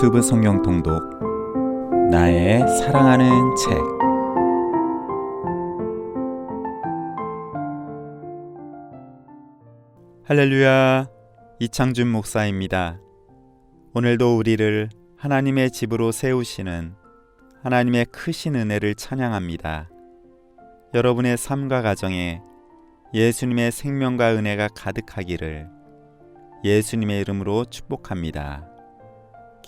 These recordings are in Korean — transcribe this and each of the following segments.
유튜브 성경 통독 나의 사랑하는 책 할렐루야 이창준 목사입니다. 오늘도 우리를 하나님의 집으로 세우시는 하나님의 크신 은혜를 찬양합니다. 여러분의 삶과 가정에 예수님의 생명과 은혜가 가득하기를 예수님의 이름으로 축복합니다.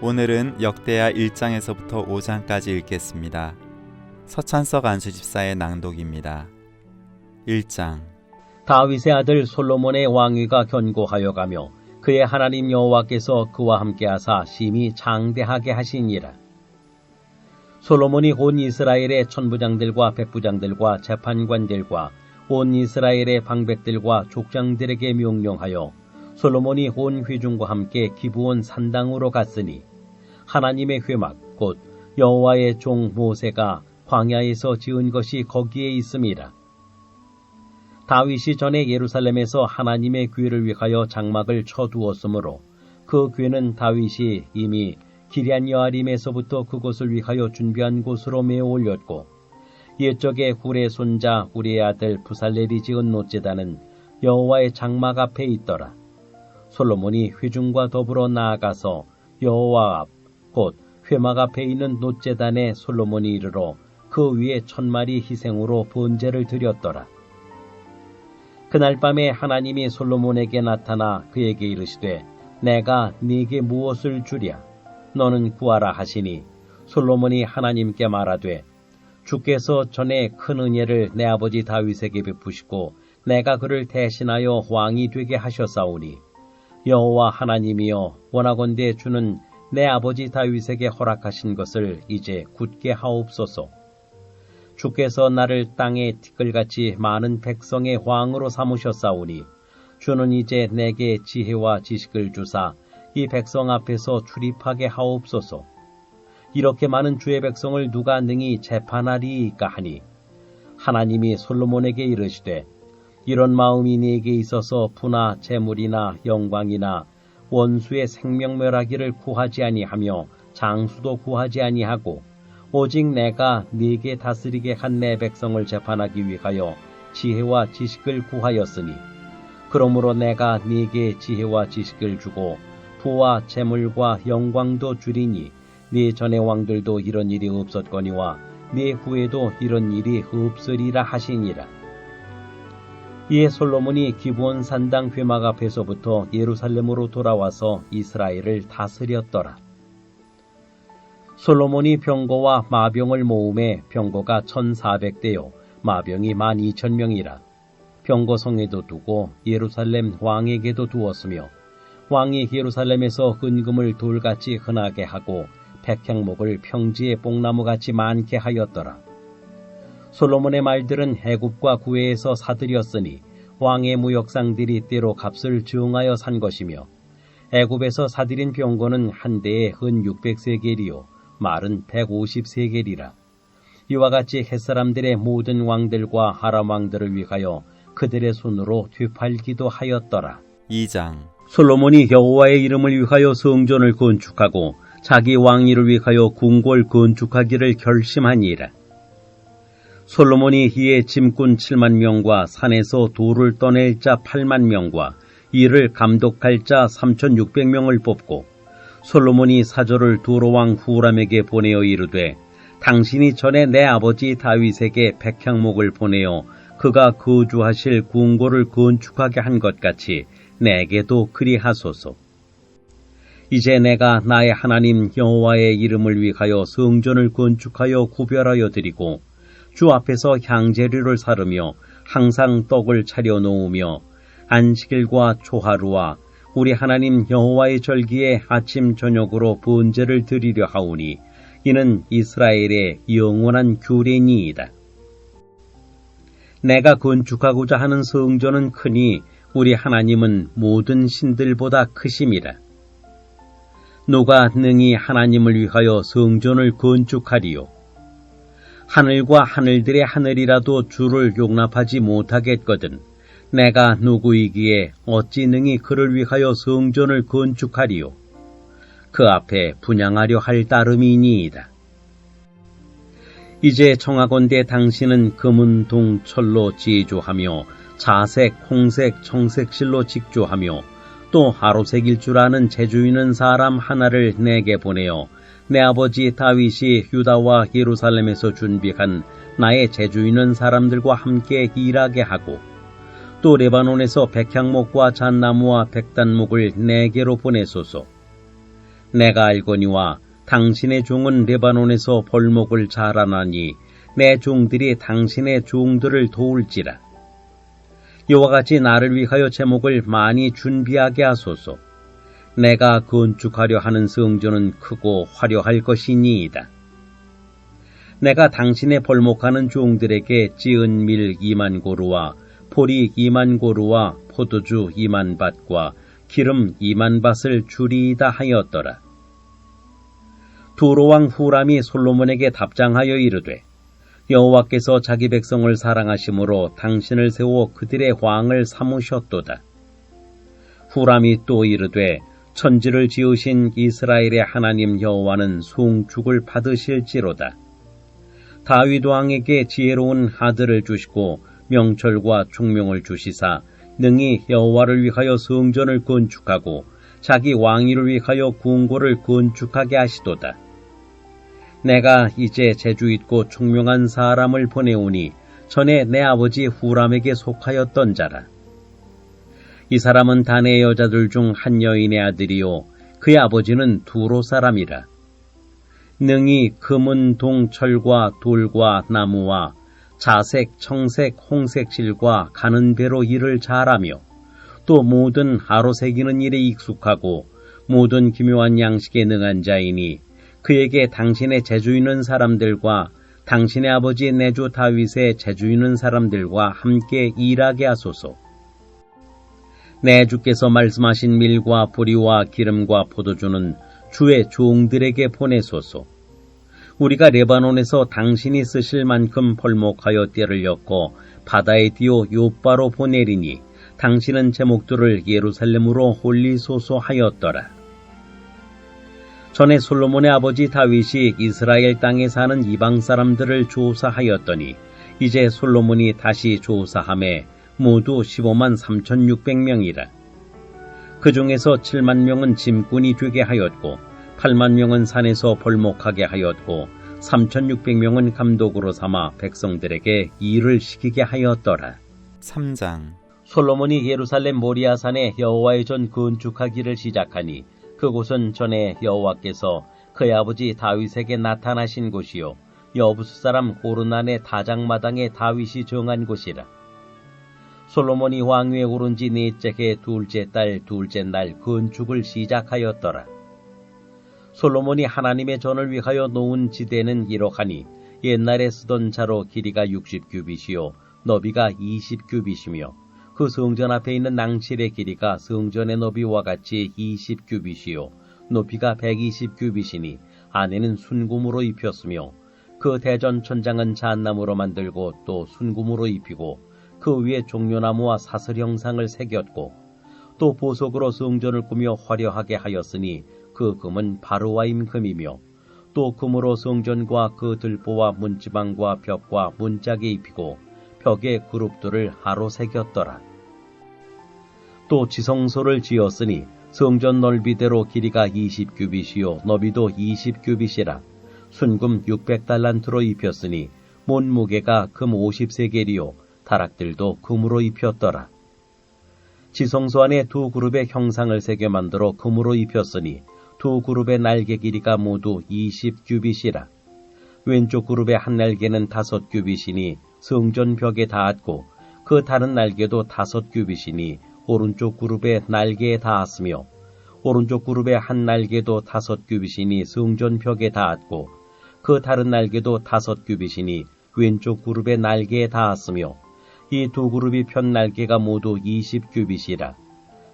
오늘은 역대하 1장에서부터 5장까지 읽겠습니다. 서찬석 안수집사의 낭독입니다. 1장 다윗의 아들 솔로몬의 왕위가 견고하여 가며 그의 하나님 여호와께서 그와 함께하사 심히 장대하게 하시니라. 솔로몬이 온 이스라엘의 천부장들과 백부장들과 재판관들과 온 이스라엘의 방백들과 족장들에게 명령하여 솔로몬이 온 회중과 함께 기부온 산당으로 갔으니 하나님의 회막 곧 여호와의 종 모세가 광야에서 지은 것이 거기에 있음이라. 다윗이 전에 예루살렘에서 하나님의 귀를 위하여 장막을 쳐두었으므로 그 귀는 다윗이 이미 기리안 여아림에서부터 그곳을 위하여 준비한 곳으로 메어 올렸고 옛적에 굴의 손자 우리의 아들 부살렐이 지은 노제단은 여호와의 장막 앞에 있더라. 솔로몬이 회중과 더불어 나아가서 여호와 앞 곧 회막 앞에 있는 노제단에 솔로몬이 이르러 그 위에 천 마리 희생으로 번제를 드렸더라. 그날 밤에 하나님이 솔로몬에게 나타나 그에게 이르시되 내가 네게 무엇을 주랴 너는 구하라 하시니 솔로몬이 하나님께 말하되 주께서 전에 큰 은혜를 내 아버지 다윗에게 베푸시고 내가 그를 대신하여 왕이 되게 하셨사오니 여호와 하나님이여 원하건대 주는 내 아버지 다윗에게 허락하신 것을 이제 굳게 하옵소서. 주께서 나를 땅의 티끌같이 많은 백성의 왕으로 삼으셨사오니 주는 이제 내게 지혜와 지식을 주사 이 백성 앞에서 출입하게 하옵소서. 이렇게 많은 주의 백성을 누가 능히 재판하리이까 하니 하나님이 솔로몬에게 이르시되 이런 마음이 네게 있어서 부나 재물이나 영광이나 원수의 생명멸하기를 구하지 아니하며 장수도 구하지 아니하고 오직 내가 네게 다스리게 한 내 백성을 재판하기 위하여 지혜와 지식을 구하였으니 그러므로 내가 네게 지혜와 지식을 주고 부와 재물과 영광도 주리니 네 전의 왕들도 이런 일이 없었거니와 네 후에도 이런 일이 없으리라 하시니라. 이에 솔로몬이 기브온 산당 회막 앞에서부터 예루살렘으로 돌아와서 이스라엘을 다스렸더라. 솔로몬이 병거와 마병을 모음에 병거가 1400대요 마병이 12,000명이라 병거 성에도 두고 예루살렘 왕에게도 두었으며 왕이 예루살렘에서 은금을 돌같이 흔하게 하고 백향목을 평지에 뽕나무같이 많게 하였더라. 솔로몬의 말들은 해굽과 구해에서 사들였으니 왕의 무역상들이 때로 값을 증하여 산 것이며 애굽에서 사들인 병거는 한 대에 은 600세겔이요 말은 150세겔이라 이와 같이 햇사람들의 모든 왕들과 하람 왕들을 위하여 그들의 손으로 되팔기도 하였더라. 2장 솔로몬이 여호와의 이름을 위하여 성전을 건축하고 자기 왕위를 위하여 궁궐 건축하기를 결심하니라. 솔로몬이 이에 짐꾼 7만 명과 산에서 돌을 떠낼 자 8만 명과 이를 감독할 자 3,600명을 뽑고 솔로몬이 사절을 두로왕 후람에게 보내어 이르되 당신이 전에 내 아버지 다윗에게 백향목을 보내어 그가 거주하실 궁궐을 건축하게 한 것 같이 내게도 그리하소서. 이제 내가 나의 하나님 여호와의 이름을 위하여 성전을 건축하여 구별하여 드리고 주 앞에서 향재료를 사르며 항상 떡을 차려 놓으며 안식일과 초하루와 우리 하나님 여호와의 절기에 아침 저녁으로 번제를 드리려 하오니 이는 이스라엘의 영원한 규례니이다. 내가 건축하고자 하는 성전은 크니 우리 하나님은 모든 신들보다 크심이라. 누가 능히 하나님을 위하여 성전을 건축하리요. 하늘과 하늘들의 하늘이라도 주를 용납하지 못하겠거든. 내가 누구이기에 어찌 능히 그를 위하여 성전을 건축하리요. 그 앞에 분양하려 할 따름이니이다. 이제 청하건대 당신은 금은 동 철로 지조하며 자색, 홍색, 청색실로 직조하며 또 하루색일 줄 아는 있는 사람 하나를 내게 보내어 내 아버지 다윗이 유다와 예루살렘에서 준비한 나의 재주 있는 사람들과 함께 일하게 하고 또 레바논에서 백향목과 잣나무와 백단목을 내게로 보내소서. 내가 알거니와 당신의 종은 레바논에서 벌목을 자라나니 내 종들이 당신의 종들을 도울지라. 이와 같이 나를 위하여 제목을 많이 준비하게 하소서. 내가 건축하려 하는 성전은 크고 화려할 것이니이다. 내가 당신의 벌목하는 종들에게 찌은 밀 2만 고루와 포리 2만 고루와 포도주 2만 밭과 기름 2만 밭을 주리이다 하였더라. 두로왕 후람이 솔로몬에게 답장하여 이르되 여호와께서 자기 백성을 사랑하심으로 당신을 세워 그들의 왕을 삼으셨도다. 후람이 또 이르되 천지를 지으신 이스라엘의 하나님 여호와는 송축을 받으실지로다. 다윗 왕에게 지혜로운 아들을 주시고 명철과 총명을 주시사 능히 여호와를 위하여 성전을 건축하고 자기 왕위를 위하여 궁궐을 건축하게 하시도다. 내가 이제 재주 있고 총명한 사람을 보내오니 전에 내 아버지 후람에게 속하였던 자라. 이 사람은 단의 여자들 중 한 여인의 아들이요 그의 아버지는 두로 사람이라. 능히 금은 동철과 돌과 나무와 자색, 청색, 홍색 실과 가는 배로 일을 잘하며 또 모든 하루 새기는 일에 익숙하고 모든 기묘한 양식에 능한 자이니 그에게 당신의 재주 있는 사람들과 당신의 아버지 내주 다윗의 재주 있는 사람들과 함께 일하게 하소서. 내 주께서 말씀하신 밀과 보리와 기름과 포도주는 주의 종들에게 보내소서. 우리가 레바논에서 당신이 쓰실 만큼 벌목하여 떼를 엮고 바다에 띄어 요바로 보내리니 당신은 제목들을 예루살렘으로 홀리소서 하였더라. 전에 솔로몬의 아버지 다윗이 이스라엘 땅에 사는 이방 사람들을 조사하였더니 이제 솔로몬이 다시 조사함에 모두 15만 3,600명이라. 그 중에서 7만 명은 짐꾼이 되게 하였고 8만 명은 산에서 벌목하게 하였고 3,600명은 감독으로 삼아 백성들에게 일을 시키게 하였더라. 3장 솔로몬이 예루살렘 모리아산에 여호와의 전 건축하기를 시작하니 그곳은 전에 여호와께서 그의 아버지 다윗에게 나타나신 곳이요 여부수 사람 고르난의 다장마당에 다윗이 정한 곳이라. 솔로몬이 왕위에 오른 지 넷째 해 둘째 달 둘째 날 건축을 시작하였더라. 솔로몬이 하나님의 전을 위하여 놓은 지대는 이러하니 옛날에 쓰던 자로 길이가 60규빗이요 너비가 20규빗이며 그 성전 앞에 있는 낭실의 길이가 성전의 너비와 같이 20규빗이요 높이가 120규빗이니 안에는 순금으로 입혔으며 그 대전 천장은 잣나무로 만들고 또 순금으로 입히고 그 위에 종려나무와 사슬 형상을 새겼고 또 보석으로 성전을 꾸며 화려하게 하였으니 그 금은 바로와임 금이며 또 금으로 성전과 그 들보와 문지방과 벽과 문짝에 입히고 벽에 그룹들을 하로 새겼더라. 또 지성소를 지었으니 성전 넓이대로 길이가 20규빗이요 너비도 20규빗이라 순금 600달란트로 입혔으니 못무게가 금 50세겔이요 다락들도 금으로 입혔더라. 지성소 안에 두 그룹의 형상을 새겨 만들어 금으로 입혔으니 두 그룹의 날개 길이가 모두 20규빗이라. 왼쪽 그룹의 한 날개는 다섯 규빗이니 성전 벽에 닿았고 그 다른 날개도 다섯 규빗이니 오른쪽 그룹의 날개에 닿았으며 오른쪽 그룹의 한 날개도 다섯 규빗이니 성전 벽에 닿았고 그 다른 날개도 다섯 규빗이니 왼쪽 그룹의 날개에 닿았으며 이 두 그룹이 편 날개가 모두 20규빗이라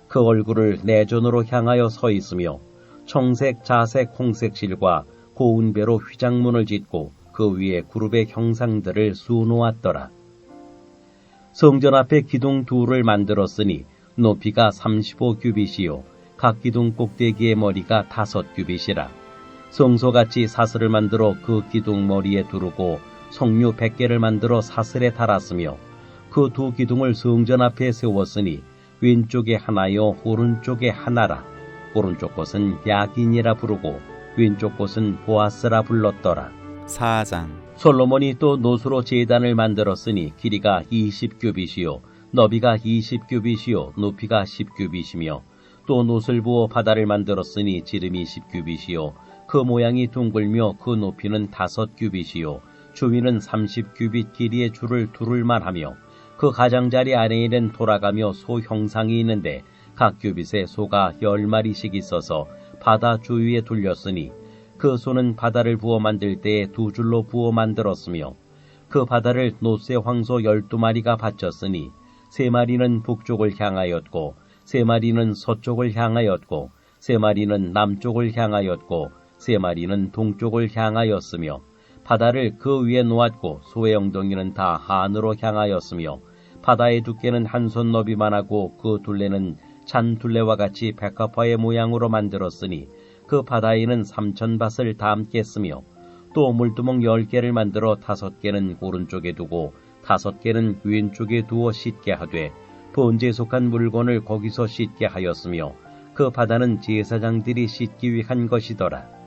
그 얼굴을 내전으로 향하여 서 있으며 청색, 자색, 홍색 실과 고운 배로 휘장문을 짓고 그 위에 그룹의 형상들을 수놓았더라. 성전 앞에 기둥 둘을 만들었으니 높이가 35규빗이요 각 기둥 꼭대기의 머리가 다섯 규빗이라. 성소같이 사슬을 만들어 그 기둥 머리에 두르고 석류 100개를 만들어 사슬에 달았으며 그 두 기둥을 성전 앞에 세웠으니 왼쪽에 하나요 오른쪽에 하나라. 오른쪽 곳은 야긴이라 부르고 왼쪽 곳은 보아스라 불렀더라. 4장 솔로몬이 또 노수로 제단을 만들었으니 길이가 20규빗이요 너비가 20규빗이요 높이가 10규빗이며 또 노슬 부어 바다를 만들었으니 지름이 10규빗이요 그 모양이 둥글며 그 높이는 다섯 규빗이요 주위는 30규빗 길이의 줄을 두를 만 하며 그 가장자리 아래에는 돌아가며 소 형상이 있는데 각 규빗에 소가 열 마리씩 있어서 바다 주위에 둘렸으니 그 소는 바다를 부어 만들 때에 두 줄로 부어 만들었으며 그 바다를 노쇠 황소 열두 마리가 바쳤으니 세 마리는 북쪽을 향하였고 세 마리는 서쪽을 향하였고 세 마리는 남쪽을 향하였고 세 마리는 동쪽을 향하였으며 바다를 그 위에 놓았고 소의 엉덩이는 다 한으로 향하였으며 바다의 두께는 한 손 너비만 하고 그 둘레는 잔 둘레와 같이 백합화의 모양으로 만들었으니 그 바다에는 삼천 밭을 담겠으며 또 물두멍 열 개를 만들어 다섯 개는 오른쪽에 두고 다섯 개는 왼쪽에 두어 씻게 하되 번제에 속한 물건을 거기서 씻게 하였으며 그 바다는 제사장들이 씻기 위한 것이더라.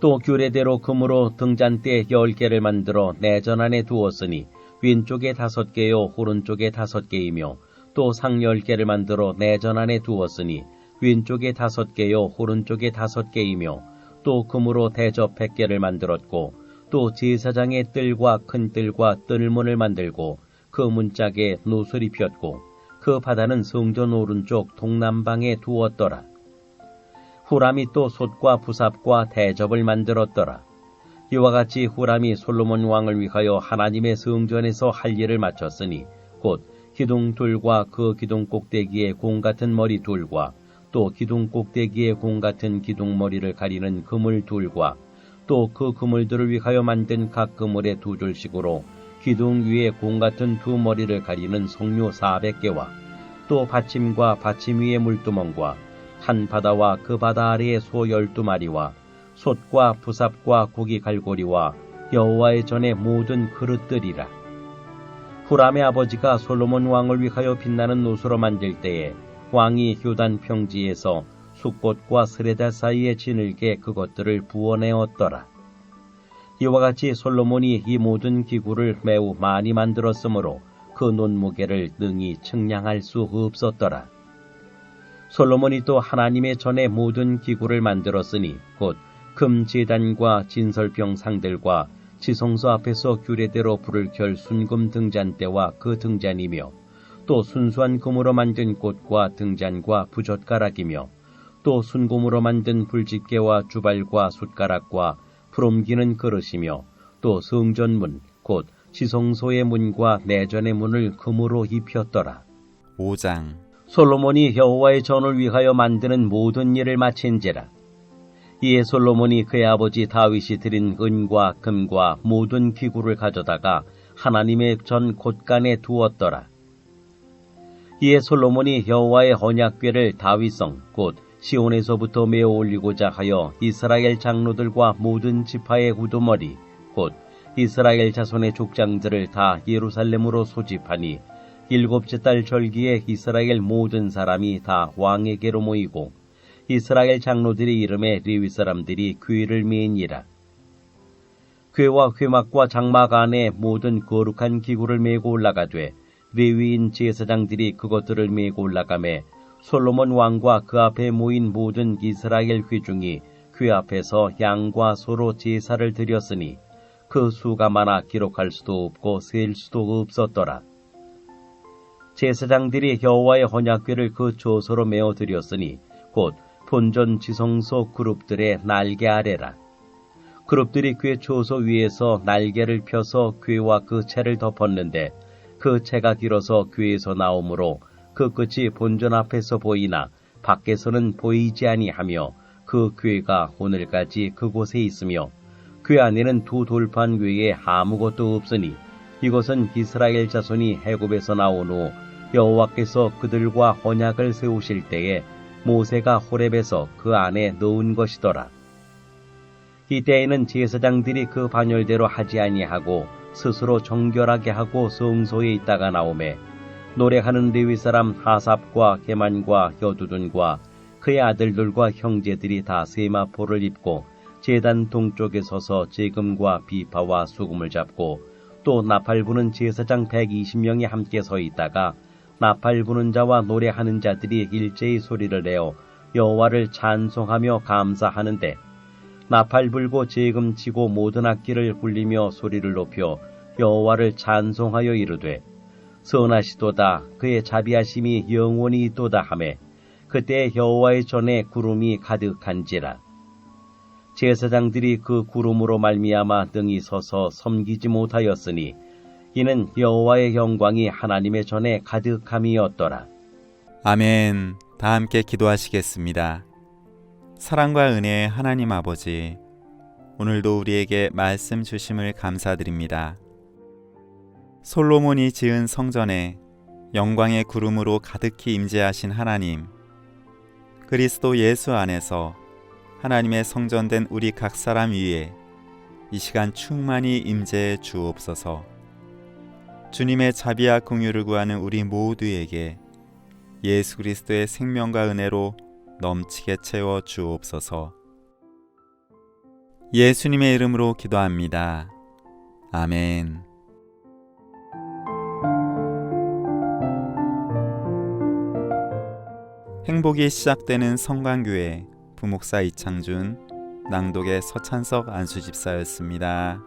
또 규례대로 금으로 등잔대 열 개를 만들어 내전 안에 두었으니 왼쪽에 다섯 개요 오른쪽에 다섯 개이며 또 상 열 개를 만들어 내전 안에 두었으니 왼쪽에 다섯 개요 오른쪽에 다섯 개이며 또 금으로 대접 백 개를 만들었고 또 제사장의 뜰과 큰 뜰과 뜰문을 만들고 그 문짝에 노슬 입혔고 그 바다는 성전 오른쪽 동남방에 두었더라. 후람이 또 솥과 부삽과 대접을 만들었더라. 이와 같이 후람이 솔로몬 왕을 위하여 하나님의 성전에서 할 일을 마쳤으니 곧 기둥 둘과 그 기둥 꼭대기에 공 같은 머리 둘과 또 기둥 꼭대기에 공 같은 기둥 머리를 가리는 그물 둘과 또 그 그물들을 위하여 만든 각 그물의 두 줄씩으로 기둥 위에 공 같은 두 머리를 가리는 석류 400개와 또 받침과 받침 위의 물두멍과 한 바다와 그 바다 아래의 소 12마리와 솥과 부삽과 고기 갈고리와 여호와의 전의 모든 그릇들이라. 후람의 아버지가 솔로몬 왕을 위하여 빛나는 노수로 만들 때에 왕이 효단 평지에서 숲꽃과 스레다 사이에 지늘게 그것들을 부어내었더라. 이와 같이 솔로몬이 이 모든 기구를 매우 많이 만들었으므로 그 논무게를 능히 측량할 수 없었더라. 솔로몬이 또 하나님의 전에 모든 기구를 만들었으니 곧금 제단과 진설병 상들과 지성소 앞에서 규례대로 불을 켤 순금 등잔대와 그 등잔이며 또 순수한 금으로 만든 꽃과 등잔과 부젓가락이며 또 순금으로 만든 불집게와 주발과 숟가락과 풀옮기는 그릇이며 또 성전문 곧 지성소의 문과 내전의 문을 금으로 입혔더라. 5장 솔로몬이 여호와의 전을 위하여 만드는 모든 일을 마친지라. 이에 솔로몬이 그의 아버지 다윗이 드린 은과 금과 모든 기구를 가져다가 하나님의 전 곳간에 두었더라. 이에 솔로몬이 여호와의 언약궤를 다윗성 곧 시온에서부터 메어 올리고자 하여 이스라엘 장로들과 모든 지파의 우두머리 곧 이스라엘 자손의 족장들을 다 예루살렘으로 소집하니 일곱째 달 절기에 이스라엘 모든 사람이 다 왕에게로 모이고 이스라엘 장로들의 이름에 레위 사람들이 궤를 메니라. 궤와 회막과 장막 안에 모든 거룩한 기구를 메고 올라가되 레위인 제사장들이 그것들을 메고 올라가매 솔로몬 왕과 그 앞에 모인 모든 이스라엘 회중이 궤 앞에서 양과 소로 제사를 드렸으니 그 수가 많아 기록할 수도 없고 셀 수도 없었더라. 제사장들이 여호와의 언약궤를 그 조소로 메어 드렸으니 곧 본전 지성소 그룹들의 날개 아래라. 그룹들이 궤 조소 위에서 날개를 펴서 궤와 그 채를 덮었는데 그 채가 길어서 궤에서 나오므로 그 끝이 본전 앞에서 보이나 밖에서는 보이지 아니하며 그 궤가 오늘까지 그곳에 있으며 궤 안에는 두 돌판 외에 아무것도 없으니 이것은 이스라엘 자손이 애굽에서 나온 후 여호와께서 그들과 언약을 세우실 때에 모세가 호렙에서 그 안에 넣은 것이더라. 이때에는 제사장들이 그 반열대로 하지 아니하고 스스로 정결하게 하고 성소에 있다가 나오매 노래하는 레위 사람 하삽과 게만과 여두둔과 그의 아들들과 형제들이 다 세마포를 입고 제단 동쪽에 서서 제금과 비파와 수금을 잡고 또 나팔 부는 제사장 120명이 함께 서 있다가 나팔 부는 자와 노래하는 자들이 일제히 소리를 내어 여호와를 찬송하며 감사하는데 나팔 불고 제금 치고 모든 악기를 굴리며 소리를 높여 여호와를 찬송하여 이르되 선하시도다. 그의 자비하심이 영원히 있도다 하매 그때 여호와의 전에 구름이 가득한지라. 제사장들이 그 구름으로 말미암아 등이 서서 섬기지 못하였으니 이는 여호와의 영광이 하나님의 전에 가득함이었더라. 아멘. 다 함께 기도하시겠습니다. 사랑과 은혜의 하나님 아버지, 오늘도 우리에게 말씀 주심을 감사드립니다. 솔로몬이 지은 성전에 영광의 구름으로 가득히 임재하신 하나님, 그리스도 예수 안에서 하나님의 성전된 우리 각 사람 위에 이 시간 충만히 임재해 주옵소서. 주님의 자비와 공유를 구하는 우리 모두에게 예수 그리스도의 생명과 은혜로 넘치게 채워 주옵소서. 예수님의 이름으로 기도합니다. 아멘. 행복이 시작되는 성광교회 부목사 이창준 낭독의 서찬석 안수집사였습니다.